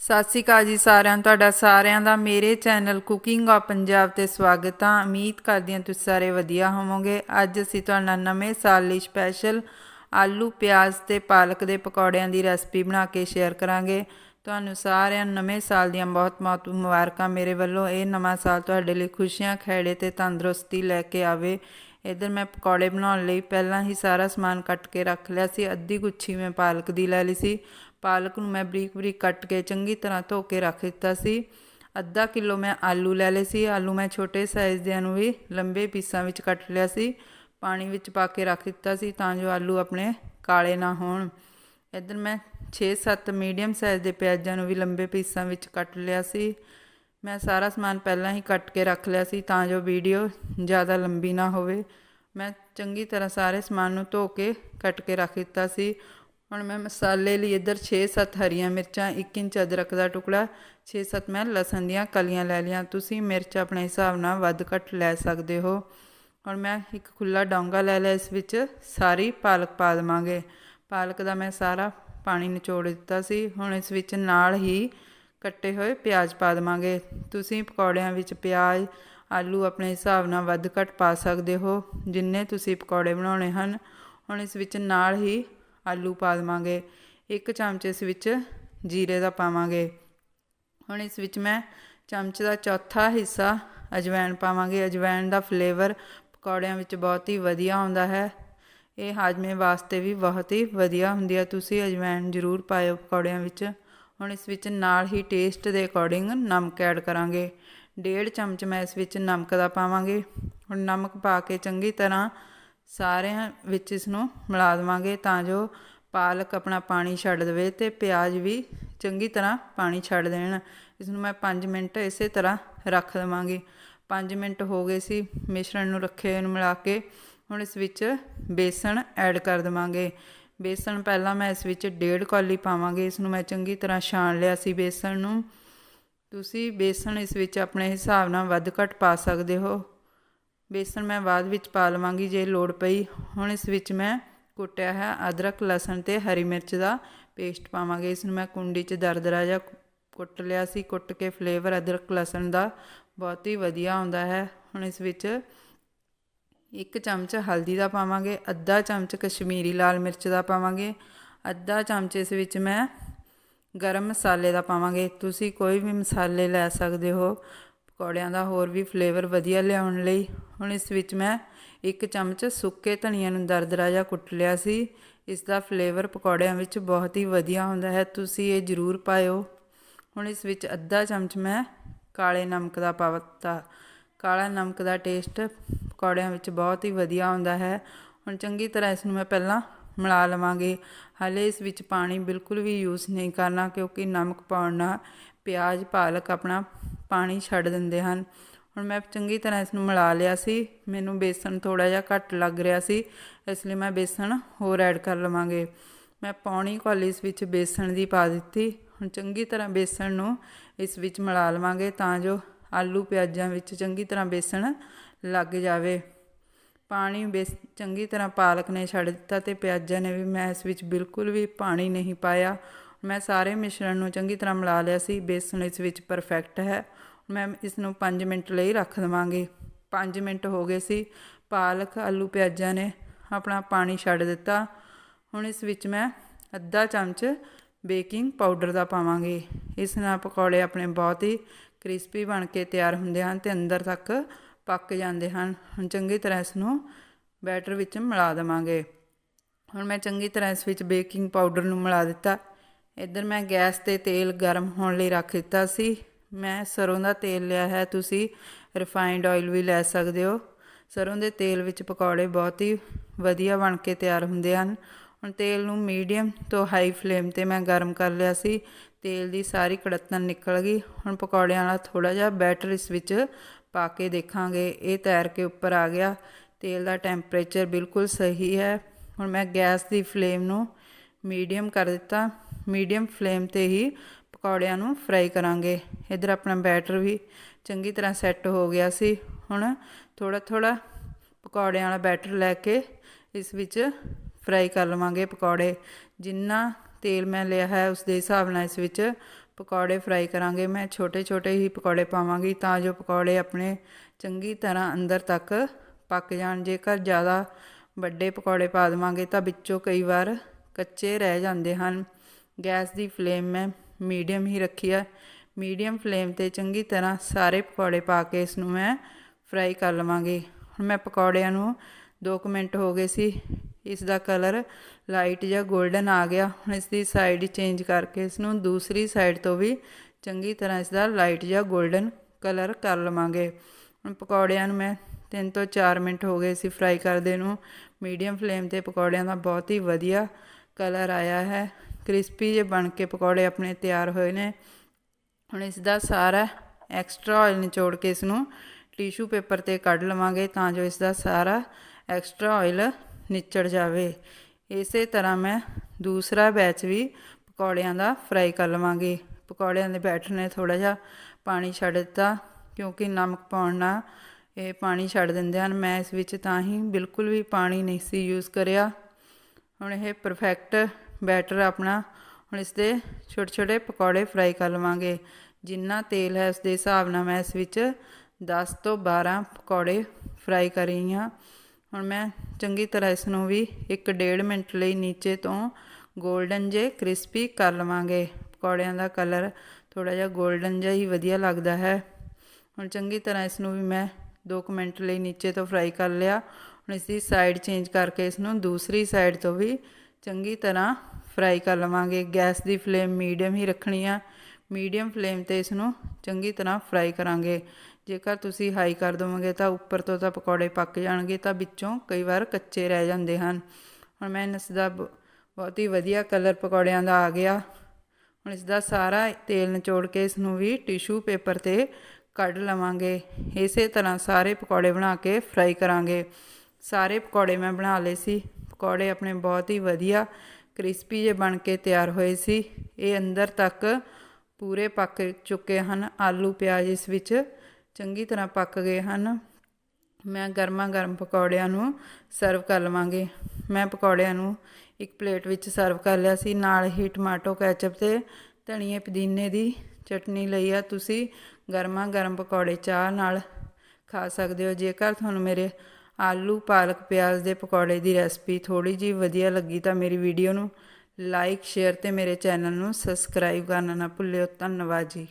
ਸਤਿ ਸ਼੍ਰੀ ਅਕਾਲ ਜੀ ਸਾਰਿਆਂ ਨੂੰ। ਤੁਹਾਡਾ ਸਾਰਿਆਂ ਦਾ ਮੇਰੇ ਚੈਨਲ ਕੁਕਿੰਗ ਆ ਪੰਜਾਬ ਤੇ ਸਵਾਗਤ ਆ। ਉਮੀਦ ਕਰਦੀ ਹਾਂ ਤੁਸੀਂ ਸਾਰੇ ਵਧੀਆ ਹੋਵੋਗੇ। ਅੱਜ ਅਸੀਂ ਤੁਹਾਡਾ ਨਵੇਂ ਸਾਲ ਲਈ ਸਪੈਸ਼ਲ ਆਲੂ, ਪਿਆਜ਼ ਤੇ ਪਾਲਕ ਦੇ ਪਕੌੜਿਆਂ ਦੀ ਰੈਸਪੀ ਬਣਾ ਕੇ ਸ਼ੇਅਰ ਕਰਾਂਗੇ। ਤੁਹਾਨੂੰ ਸਾਰਿਆਂ ਨੂੰ ਨਵੇਂ ਸਾਲ ਦੀਆਂ ਬਹੁਤ ਬਹੁਤ ਮੁਬਾਰਕਾਂ ਮੇਰੇ ਵੱਲੋਂ। ਇਹ ਨਵਾਂ ਸਾਲ ਤੁਹਾਡੇ ਲਈ ਖੁਸ਼ੀਆਂ ਖੈੜੇ ਤੇ ਤੰਦਰੁਸਤੀ ਲੈ ਕੇ ਆਵੇ। ਇਧਰ ਮੈਂ ਪਕੌੜੇ ਬਣਾਉਣ ਲਈ ਪਹਿਲਾਂ ਹੀ ਸਾਰਾ ਸਮਾਨ ਕੱਟ ਕੇ ਰੱਖ ਲਿਆ ਸੀ। ਅੱਧੀ ਗੁੱਛੀ ਮੈਂ ਪਾਲਕ ਦੀ ਲੈ ਲਈ ਸੀ। ਪਾਲਕ ਨੂੰ ਮੈਂ ਬਰੀਕ ਬਰੀਕ ਕੱਟ ਕੇ ਚੰਗੀ ਤਰ੍ਹਾਂ ਧੋ ਕੇ ਰੱਖ ਦਿੱਤਾ ਸੀ। ਅੱਧਾ ਕਿਲੋ ਮੈਂ ਆਲੂ ਲੈ ਲਏ ਸੀ। ਆਲੂ ਮੈਂ ਛੋਟੇ ਸਾਈਜ਼ ਦੇ ਨੂੰ ਵੀ ਲੰਬੇ ਪੀਸਾਂ ਵਿੱਚ ਕੱਟ ਲਿਆ ਸੀ। ਪਾਣੀ ਵਿੱਚ ਪਾ ਕੇ ਰੱਖ ਦਿੱਤਾ ਸੀ ਤਾਂ ਜੋ ਆਲੂ ਆਪਣੇ ਕਾਲੇ ਨਾ ਹੋਣ। ਇੱਧਰ ਮੈਂ 6-7 ਮੀਡੀਅਮ ਸਾਈਜ਼ ਦੇ ਪਿਆਜ਼ਾਂ ਨੂੰ ਵੀ ਲੰਬੇ ਪੀਸਾਂ ਵਿੱਚ ਕੱਟ ਲਿਆ ਸੀ। ਮੈਂ ਸਾਰਾ ਸਮਾਨ ਪਹਿਲਾਂ ਹੀ ਕੱਟ ਕੇ ਰੱਖ ਲਿਆ ਸੀ ਤਾਂ ਜੋ ਵੀਡੀਓ ਜ਼ਿਆਦਾ ਲੰਬੀ ਨਾ ਹੋਵੇ। ਮੈਂ ਚੰਗੀ ਤਰ੍ਹਾਂ ਸਾਰੇ ਸਮਾਨ ਨੂੰ ਧੋ ਕੇ ਕੱਟ ਕੇ ਰੱਖ ਦਿੱਤਾ ਸੀ। ਹੁਣ ਮੈਂ ਮਸਾਲੇ ਲਈ ਇੱਧਰ 6-7 ਹਰੀਆਂ ਮਿਰਚਾਂ 1 ਇੰਚ ਅਦਰਕ ਦਾ ਟੁਕੜਾ 6-7 ਮੈਂ ਲਸਣ ਦੀਆਂ ਕਲੀਆਂ ਲੈ ਲਈਆਂ। ਤੁਸੀਂ ਮਿਰਚ ਆਪਣੇ ਹਿਸਾਬ ਨਾਲ ਵੱਧ ਘੱਟ ਲੈ ਸਕਦੇ ਹੋ। ਹੁਣ ਮੈਂ ਇੱਕ ਖੁੱਲਾ ਡੋਂਗਾ ਲੈ ਲਿਆ, ਇਸ ਵਿੱਚ ਸਾਰੀ ਪਾਲਕ ਪਾ ਦੇਵਾਂਗੇ। ਪਾਲਕ ਦਾ ਮੈਂ ਸਾਰਾ ਪਾਣੀ ਨਿਚੋੜ ਦਿੱਤਾ ਸੀ। ਹੁਣ ਇਸ ਵਿੱਚ ਨਾਲ ਹੀ ਕੱਟੇ ਹੋਏ ਪਿਆਜ਼ ਪਾ ਦੇਵਾਂਗੇ। ਤੁਸੀਂ ਪਕੌੜਿਆਂ ਵਿੱਚ ਪਿਆਜ਼, ਆਲੂ ਆਪਣੇ ਹਿਸਾਬ ਨਾਲ ਵੱਧ ਘੱਟ ਪਾ ਸਕਦੇ ਹੋ, ਜਿੰਨੇ ਤੁਸੀਂ ਪਕੌੜੇ ਬਣਾਉਣੇ ਹਨ। ਹੁਣ ਇਸ ਵਿੱਚ ਨਾਲ ਹੀ ਆਲੂ ਪਾ ਦੇਵਾਂਗੇ, ਇੱਕ ਚਮਚ ਇਸ ਵਿੱਚ ਜੀਰੇ ਦਾ ਪਾਵਾਂਗੇ। ਹੁਣ ਇਸ ਵਿੱਚ ਮੈਂ ਚਮਚ ਦਾ ਚੌਥਾ ਹਿੱਸਾ ਅਜਵਾਇਣ ਪਾਵਾਂਗੇ। ਅਜਵਾਇਣ ਦਾ ਫਲੇਵਰ ਪਕੌੜਿਆਂ ਵਿੱਚ ਬਹੁਤ ਹੀ ਵਧੀਆ ਆਉਂਦਾ ਹੈ। ਇਹ ਹਾਜਮੇ ਵਾਸਤੇ ਵੀ ਬਹੁਤ ਹੀ ਵਧੀਆ ਹੁੰਦੀ ਹੈ ਤੁਸੀਂ ਅਜਵਾਇਣ ਜ਼ਰੂਰ ਪਾਇਓ ਪਕੌੜਿਆਂ ਵਿੱਚ। ਹੁਣ ਇਸ ਵਿੱਚ ਨਾਲ ਹੀ ਟੇਸਟ ਦੇ ਅਕੋਰਡਿੰਗ ਨਮਕ ਐਡ ਕਰਾਂਗੇ। ਡੇਢ ਚਮਚ ਮੈਂ ਇਸ ਵਿੱਚ ਨਮਕ ਦਾ ਪਾਵਾਂਗੇ। ਹੁਣ ਨਮਕ ਪਾ ਕੇ ਚੰਗੀ ਤਰ੍ਹਾਂ ਸਾਰਿਆਂ ਵਿੱਚ ਇਸ ਨੂੰ ਮਿਲਾ ਦੇਵਾਂਗੇ ਤਾਂ ਜੋ ਪਾਲਕ ਆਪਣਾ ਪਾਣੀ ਛੱਡ ਦੇਵੇ ਤੇ ਪਿਆਜ਼ ਵੀ ਚੰਗੀ ਤਰ੍ਹਾਂ ਪਾਣੀ ਛੱਡ ਦੇਣ। ਇਸ ਨੂੰ ਮੈਂ 5 ਮਿੰਟ ਇਸੇ ਤਰ੍ਹਾਂ ਰੱਖ ਦੇਵਾਂਗੀ। 5 ਮਿੰਟ ਹੋ ਗਏ ਸੀ ਮਿਸ਼ਰਣ ਨੂੰ ਰੱਖੇ ਨੂੰ ਮਿਲਾ ਕੇ। ਹੁਣ ਇਸ ਵਿੱਚ ਬੇਸਣ ਐਡ ਕਰ ਦੇਵਾਂਗੇ। ਬੇਸਣ ਪਹਿਲਾਂ ਮੈਂ ਇਸ ਵਿੱਚ ਡੇਢ ਕੌਲੀ ਪਾਵਾਂਗੇ। ਇਸ ਨੂੰ ਮੈਂ ਚੰਗੀ ਤਰ੍ਹਾਂ ਛਾਣ ਲਿਆ ਸੀ ਬੇਸਣ ਨੂੰ। ਤੁਸੀਂ ਬੇਸਣ ਇਸ ਵਿੱਚ ਆਪਣੇ ਹਿਸਾਬ ਨਾਲ ਵੱਧ ਘੱਟ ਪਾ ਸਕਦੇ ਹੋ। ਬੇਸਣ ਮੈਂ ਬਾਅਦ ਵਿੱਚ ਪਾ ਲਵਾਂਗੀ ਜੇ ਲੋੜ ਪਈ। ਹੁਣ ਇਸ ਵਿੱਚ ਮੈਂ ਕੁੱਟਿਆ ਹੈ ਅਦਰਕ, ਲਸਣ ਤੇ ਹਰੀ ਮਿਰਚ ਦਾ ਪੇਸਟ ਪਾਵਾਂਗੇ। ਇਸ ਨੂੰ ਮੈਂ ਕੁੰਡੀ 'ਚ ਦਰਦਰਾ ਜਿਹਾ ਕੁੱਟ ਲਿਆ ਸੀ। ਕੁੱਟ ਕੇ ਫਲੇਵਰ ਅਦਰਕ, ਲਸਣ ਦਾ ਬਹੁਤ ਹੀ ਵਧੀਆ ਆਉਂਦਾ ਹੈ। ਹੁਣ ਇਸ ਵਿੱਚ ਇੱਕ ਚਮਚ ਹਲਦੀ ਦਾ ਪਾਵਾਂਗੇ, ਅੱਧਾ ਚਮਚ ਕਸ਼ਮੀਰੀ ਲਾਲ ਮਿਰਚ ਦਾ ਪਾਵਾਂਗੇ, ਅੱਧਾ ਚਮਚ ਇਸ ਵਿੱਚ ਮੈਂ ਗਰਮ ਮਸਾਲੇ ਦਾ ਪਾਵਾਂਗੇ। ਤੁਸੀਂ ਕੋਈ ਵੀ ਮਸਾਲੇ ਲੈ ਸਕਦੇ ਹੋ। ਪਕੌੜਿਆਂ ਦਾ ਹੋਰ ਵੀ ਫਲੇਵਰ ਵਧੀਆ ਲਿਆਉਣ ਲਈ। ਹੁਣ ਇਸ ਵਿੱਚ ਮੈਂ ਇੱਕ ਚਮਚ ਸੁੱਕੇ ਧਨੀਆ ਨੂੰ ਦਰਦਰਾ ਜਿਹਾ ਕੁੱਟ ਲਿਆ ਸੀ। ਇਸ ਦਾ ਫਲੇਵਰ ਪਕੌੜਿਆਂ ਵਿੱਚ ਬਹੁਤ ਹੀ ਵਧੀਆ ਹੁੰਦਾ ਹੈ। ਤੁਸੀਂ ਇਹ ਜ਼ਰੂਰ ਪਾਇਓ। ਹੁਣ ਇਸ ਵਿੱਚ ਅੱਧਾ ਚਮਚ ਮੈਂ ਕਾਲੇ ਨਮਕ ਦਾ ਪਾਵਤਾ ਕਾਲਾ ਨਮਕ ਦਾ ਟੇਸਟ ਪਕੌੜਿਆਂ ਵਿੱਚ ਬਹੁਤ ਹੀ ਵਧੀਆ ਆਉਂਦਾ ਹੈ। ਹੁਣ ਚੰਗੀ ਤਰ੍ਹਾਂ ਇਸ ਨੂੰ ਮੈਂ ਪਹਿਲਾਂ ਮਿਲਾ ਲਵਾਂਗੇ। ਹਾਲੇ ਇਸ ਵਿੱਚ ਪਾਣੀ ਬਿਲਕੁਲ ਵੀ ਯੂਜ਼ ਨਹੀਂ ਕਰਨਾ ਕਿਉਂਕਿ ਨਮਕ ਪਾਉਣ ਨਾਲ ਪਿਆਜ਼ ਪਾਲਕ ਆਪਣਾ ਪਾਣੀ ਛੱਡ ਦਿੰਦੇ ਹਨ। ਹੁਣ ਮੈਂ ਚੰਗੀ ਤਰ੍ਹਾਂ ਇਸ ਨੂੰ ਮਿਲਾ ਲਿਆ ਸੀ। ਮੈਨੂੰ ਬੇਸਣ ਥੋੜਾ ਜਿਹਾ ਘੱਟ ਲੱਗ ਰਿਹਾ ਸੀ, ਇਸ ਲਈ ਮੈਂ ਬੇਸਣ ਹੋਰ ਐਡ ਕਰ ਲਵਾਂਗੇ। ਮੈਂ ਪੌਣੀ ਕੌਲੀ ਇਸ ਵਿੱਚ ਬੇਸਣ ਦੀ ਪਾ ਦਿੱਤੀ। ਹੁਣ ਚੰਗੀ ਤਰ੍ਹਾਂ ਬੇਸਣ ਨੂੰ ਇਸ ਵਿੱਚ ਮਿਲਾ ਲਵਾਂਗੇ ਤਾਂ ਜੋ ਆਲੂ ਪਿਆਜ਼ਾਂ ਵਿੱਚ ਚੰਗੀ ਤਰ੍ਹਾਂ ਬੇਸਣ ਲੱਗ ਜਾਵੇ। ਪਾਣੀ ਬੇਸ, ਚੰਗੀ ਤਰ੍ਹਾਂ ਪਾਲਕ ਨੇ ਛੱਡ ਦਿੱਤਾ ਤੇ ਪਿਆਜ਼ਾਂ ਨੇ ਵੀ ਮੈਂ ਇਸ ਵਿੱਚ ਬਿਲਕੁਲ ਵੀ ਪਾਣੀ ਨਹੀਂ ਪਾਇਆ। ਮੈਂ ਸਾਰੇ ਮਿਸ਼ਰਣ ਨੂੰ ਚੰਗੀ ਤਰ੍ਹਾਂ ਮਿਲਾ ਲਿਆ ਸੀ। ਬੇਸਣ ਇਸ ਵਿੱਚ ਪਰਫੈਕਟ ਹੈ। ਮੈਂ ਇਸ ਨੂੰ 5 ਮਿੰਟ ਲਈ ਰੱਖ ਦਵਾਂਗੇ। 5 ਮਿੰਟ ਹੋ ਗਏ ਸੀ। ਪਾਲਕ, ਆਲੂ, ਪਿਆਜ਼ਾਂ ਨੇ ਆਪਣਾ ਪਾਣੀ ਛੱਡ ਦਿੱਤਾ। ਹੁਣ ਇਸ ਵਿੱਚ ਮੈਂ ਅੱਧਾ ਚਮਚ ਬੇਕਿੰਗ ਪਾਊਡਰ ਦਾ ਪਾਵਾਂਗੇ। ਇਸ ਨਾਲ ਪਕੌੜੇ ਆਪਣੇ ਬਹੁਤ ਹੀ ਕ੍ਰਿਸਪੀ ਬਣ ਕੇ ਤਿਆਰ ਹੁੰਦੇ ਹਨ ਤੇ ਅੰਦਰ ਤੱਕ ਪੱਕ ਜਾਂਦੇ ਹਨ। ਹੁਣ ਚੰਗੀ ਤਰ੍ਹਾਂ ਇਸ ਨੂੰ ਬੈਟਰ ਵਿੱਚ ਮਿਲਾ ਦੇਵਾਂਗੇ। ਹੁਣ ਮੈਂ ਚੰਗੀ ਤਰ੍ਹਾਂ ਇਸ ਵਿੱਚ ਬੇਕਿੰਗ ਪਾਊਡਰ ਨੂੰ ਮਿਲਾ ਦਿੱਤਾ। ਇੱਧਰ ਮੈਂ ਗੈਸ ਤੇ ਤੇਲ ਗਰਮ ਹੋਣ ਲਈ ਰੱਖ ਦਿੱਤਾ ਸੀ। ਮੈਂ ਸਰੋਂ ਦਾ ਤੇਲ ਲਿਆ ਹੈ, ਤੁਸੀਂ ਰਿਫਾਈਨਡ ਆਇਲ ਵੀ ਲੈ ਸਕਦੇ ਹੋ। ਸਰੋਂ ਦੇ ਤੇਲ ਵਿੱਚ ਪਕੌੜੇ ਬਹੁਤ ਹੀ ਵਧੀਆ ਬਣ ਕੇ ਤਿਆਰ ਹੁੰਦੇ ਹਨ। ਹੁਣ ਤੇਲ ਨੂੰ ਮੀਡੀਅਮ ਤੋਂ ਹਾਈ ਫਲੇਮ ਤੇ ਮੈਂ ਗਰਮ ਕਰ ਲਿਆ ਸੀ। ਤੇਲ ਦੀ ਸਾਰੀ ਕੜਤਨ ਨਿਕਲ ਗਈ। ਹੁਣ ਪਕੌੜਿਆਂ ਵਾਲਾ ਥੋੜਾ ਜਿਹਾ ਬੈਟਰ ਇਸ ਵਿੱਚ ਪਾ ਕੇ ਦੇਖਾਂਗੇ। ਇਹ ਤੈਰ ਕੇ ਉੱਪਰ ਆ ਗਿਆ। ਤੇਲ ਦਾ ਟੈਂਪਰੇਚਰ ਬਿਲਕੁਲ ਸਹੀ ਹੈ। ਹੁਣ ਮੈਂ ਗੈਸ ਦੀ ਫਲੇਮ ਨੂੰ ਮੀਡੀਅਮ ਕਰ ਦਿੱਤਾ। ਮੀਡੀਅਮ ਫਲੇਮ ਤੇ ਹੀ ਪਕੌੜਿਆਂ ਨੂੰ ਫਰਾਈ ਕਰਾਂਗੇ। ਇਧਰ ਆਪਣਾ ਬੈਟਰ ਵੀ ਚੰਗੀ ਤਰ੍ਹਾਂ ਸੈੱਟ ਹੋ ਗਿਆ ਸੀ। ਹੁਣ ਥੋੜਾ ਥੋੜਾ ਪਕੌੜਿਆਂ ਵਾਲਾ ਬੈਟਰ ਲੈ ਕੇ ਇਸ ਵਿੱਚ ਫਰਾਈ ਕਰ ਲਵਾਂਗੇ ਪਕੌੜੇ। ਜਿੰਨਾ ਤੇਲ ਮੈਂ ਲਿਆ ਹੈ ਉਸ ਦੇ ਹਿਸਾਬ ਨਾਲ ਇਸ ਵਿੱਚ ਪਕੌੜੇ ਫਰਾਈ ਕਰਾਂਗੇ। ਮੈਂ ਛੋਟੇ ਛੋਟੇ ਹੀ ਪਕੌੜੇ ਪਾਵਾਂਗੀ ਤਾਂ ਜੋ ਪਕੌੜੇ ਆਪਣੇ ਚੰਗੀ ਤਰ੍ਹਾਂ ਅੰਦਰ ਤੱਕ ਪੱਕ ਜਾਣ। ਜੇਕਰ ਜ਼ਿਆਦਾ ਵੱਡੇ ਪਕੌੜੇ ਪਾ ਦੇਵਾਂਗੇ ਤਾਂ ਵਿੱਚੋਂ ਕਈ ਵਾਰ ਕੱਚੇ ਰਹਿ ਜਾਂਦੇ ਹਨ। ਗੈਸ ਦੀ ਫਲੇਮ ਮੈਂ ਮੀਡੀਅਮ ਹੀ ਰੱਖੀ ਆ। ਮੀਡੀਅਮ ਫਲੇਮ ਤੇ ਚੰਗੀ ਤਰ੍ਹਾਂ ਸਾਰੇ ਪਕੌੜੇ ਪਾ ਕੇ ਇਸ ਨੂੰ ਮੈਂ ਫਰਾਈ ਕਰ ਲਵਾਂਗੀ। ਹੁਣ ਮੈਂ ਪਕੌੜਿਆਂ ਨੂੰ 2 ਮਿੰਟ ਹੋ ਗਏ ਸੀ। ਇਸ ਦਾ ਕਲਰ ਲਾਈਟ ਜਾਂ 골ਡਨ ਆ ਗਿਆ। ਹੁਣ ਇਸ ਦੀ ਸਾਈਡ ਚੇਂਜ ਕਰਕੇ ਇਸ ਨੂੰ ਦੂਸਰੀ ਸਾਈਡ ਤੋਂ ਵੀ ਚੰਗੀ ਤਰ੍ਹਾਂ ਇਸ ਦਾ ਲਾਈਟ ਜਾਂ 골ਡਨ ਕਲਰ ਕਰ ਲਵਾਂਗੇ। ਹੁਣ ਪਕੌੜਿਆਂ ਨੂੰ ਮੈਂ 3 ਤੋਂ 4 ਮਿੰਟ ਹੋ ਗਏ ਸੀ ਫਰਾਈ ਕਰਦੇ ਨੂੰ। ਮੀਡੀਅਮ ਫਲੇਮ ਤੇ ਪਕੌੜਿਆਂ ਦਾ ਬਹੁਤ ਹੀ ਵਧੀਆ ਕਲਰ ਆਇਆ ਹੈ। ਕ੍ਰਿਸਪੀ ਜੇ ਬਣ ਕੇ ਪਕੌੜੇ ਆਪਣੇ ਤਿਆਰ ਹੋਏ ਨੇ। ਹੁਣ ਇਸ ਦਾ ਸਾਰਾ ਐਕਸਟਰਾ ਆਇਲ ਨਿਚੋੜ ਕੇ ਇਸ ਨੂੰ ਟਿਸ਼ੂ ਪੇਪਰ ਤੇ ਕੱਢ ਲਵਾਂਗੇ ਤਾਂ ਜੋ ਇਸ ਦਾ ਸਾਰਾ ਐਕਸਟਰਾ ਆਇਲ ਨਿਚੜ ਜਾਵੇ। ਇਸੇ ਤਰ੍ਹਾਂ ਮੈਂ ਦੂਸਰਾ ਬੈਚ ਵੀ ਪਕੌੜਿਆਂ ਦਾ ਫਰਾਈ ਕਰ ਲਵਾਂਗੇ। ਪਕੌੜਿਆਂ ਦੇ ਬੈਟਰ ਨੇ ਥੋੜਾ ਜਿਹਾ ਪਾਣੀ ਛੱਡ ਦਿੱਤਾ ਕਿਉਂਕਿ ਨਮਕ ਪਾਉਣ ਨਾਲ ਇਹ ਪਾਣੀ ਛੱਡ ਦਿੰਦੇ ਹਨ। ਮੈਂ ਇਸ ਵਿੱਚ ਤਾਂ ਹੀ ਬਿਲਕੁਲ ਵੀ ਪਾਣੀ ਨਹੀਂ ਸੀ ਯੂਜ਼ ਕਰਿਆ। ਹੁਣ ਇਹ ਪਰਫੈਕਟ ਬੈਟਰ ਆਪਣਾ। ਹੁਣ ਇਸ ਦੇ ਛੋਟੇ ਛੋਟੇ ਪਕੌੜੇ ਫਰਾਈ ਕਰ ਲਵਾਂਗੇ। ਜਿੰਨਾ ਤੇਲ ਹੈ ਉਸ ਦੇ ਹਿਸਾਬ ਨਾਲ ਮੈਂ ਇਸ ਵਿੱਚ 10 ਤੋਂ 12 ਪਕੌੜੇ ਫਰਾਈ ਕਰ ਰਹੀ ਹਾਂ। ਹੁਣ ਮੈਂ ਚੰਗੀ ਤਰ੍ਹਾਂ ਇਸ ਨੂੰ ਵੀ 1.5 ਮਿੰਟ ਲਈ ਨੀਚੇ ਤੋਂ 골ਡਨ ਜੇ ਕ੍ਰਿਸਪੀ ਕਰ ਲਵਾਂਗੇ। ਪਕੌੜਿਆਂ ਦਾ ਕਲਰ ਥੋੜਾ ਜਿਹਾ 골ਡਨ ਜਿਹਾ ਹੀ ਵਧੀਆ ਲੱਗਦਾ ਹੈ। ਹੁਣ ਚੰਗੀ ਤਰ੍ਹਾਂ ਇਸ ਨੂੰ ਵੀ ਮੈਂ 2 ਮਿੰਟ ਲਈ ਨੀਚੇ ਤੋਂ ਫਰਾਈ ਕਰ ਲਿਆ। ਹੁਣ ਇਸ ਦੀ ਸਾਈਡ ਚੇਂਜ ਕਰਕੇ ਇਸ ਨੂੰ ਦੂਸਰੀ ਸਾਈਡ ਤੋਂ ਵੀ ਚੰਗੀ ਤਰ੍ਹਾਂ ਫਰਾਈ ਕਰ ਲਵਾਂਗੇ। ਗੈਸ ਦੀ ਫਲੇਮ ਮੀਡੀਅਮ ਹੀ ਰੱਖਣੀ ਆ। ਮੀਡੀਅਮ ਫਲੇਮ ਤੇ ਇਸ ਨੂੰ ਚੰਗੀ ਤਰ੍ਹਾਂ ਫਰਾਈ ਕਰਾਂਗੇ। ਜੇਕਰ ਤੁਸੀਂ ਹਾਈ ਕਰ ਦੋਵੋਗੇ ਤਾਂ ਉੱਪਰ ਤੋਂ ਤਾਂ ਪਕੌੜੇ ਪੱਕ ਜਾਣਗੇ, ਤਾਂ ਵਿੱਚੋਂ ਕਈ ਵਾਰ ਕੱਚੇ ਰਹਿ ਜਾਂਦੇ ਹਨ। ਹੁਣ ਮੈਂ ਇਸ ਦਾ ਬ- ਬਹੁਤ ਹੀ ਵਧੀਆ ਕਲਰ ਪਕੌੜਿਆਂ ਦਾ ਆ ਗਿਆ। ਹੁਣ ਇਸ ਦਾ ਸਾਰਾ ਤੇਲ ਨਿਚੋੜ ਕੇ ਇਸ ਨੂੰ ਵੀ ਟਿਸ਼ੂ ਪੇਪਰ ਤੇ ਕੱਢ ਲਵਾਂਗੇ। ਇਸੇ ਤਰ੍ਹਾਂ ਸਾਰੇ ਪਕੌੜੇ ਬਣਾ ਕੇ ਫਰਾਈ ਕਰਾਂਗੇ। ਸਾਰੇ ਪਕੌੜੇ ਮੈਂ ਬਣਾ ਲਏ ਸੀ। ਪਕੌੜੇ ਆਪਣੇ ਬਹੁਤ ਹੀ ਵਧੀਆ ਕ੍ਰਿਸਪੀ ਜੇ ਬਣ ਕੇ ਤਿਆਰ ਹੋਏ ਸੀ। ਇਹ ਅੰਦਰ ਤੱਕ ਪੂਰੇ ਪੱਕ ਚੁੱਕੇ ਹਨ। ਆਲੂ, ਪਿਆਜ਼ ਇਸ ਵਿੱਚ ਚੰਗੀ ਤਰ੍ਹਾਂ ਪੱਕ ਗਏ ਹਨ। ਮੈਂ ਗਰਮਾ ਗਰਮ ਪਕੌੜਿਆਂ ਨੂੰ ਸਰਵ ਕਰ ਲਵਾਂਗੇ। ਮੈਂ ਪਕੌੜਿਆਂ ਨੂੰ ਇੱਕ ਪਲੇਟ ਵਿੱਚ ਸਰਵ ਕਰ ਲਿਆ ਸੀ। ਨਾਲ ਹੀ ਟਮਾਟੋ ਕੈਚਅਪ ਤੇ ਧਨੀਏ ਪੁਦੀਨੇ ਦੀ ਚਟਨੀ ਲਈ ਆ। ਤੁਸੀਂ ਗਰਮਾ ਗਰਮ ਪਕੌੜੇ ਚਾਹ ਨਾਲ ਖਾ ਸਕਦੇ ਹੋ। ਜੇਕਰ ਤੁਹਾਨੂੰ ਮੇਰੇ ਆਲੂ, ਪਾਲਕ, ਪਿਆਜ਼ ਦੇ ਪਕੌੜੇ ਦੀ ਰੈਸਪੀ ਥੋੜੀ ਜੀ ਵਧੀਆ ਲੱਗੀ ਤਾਂ ਮੇਰੀ ਵੀਡੀਓ ਨੂੰ ਲਾਈਕ, ਸ਼ੇਅਰ ਤੇ ਮੇਰੇ ਚੈਨਲ ਨੂੰ ਸਬਸਕ੍ਰਾਈਬ ਕਰਨਾ ਨਾ ਭੁੱਲਿਓ। ਧੰਨਵਾਦ ਜੀ।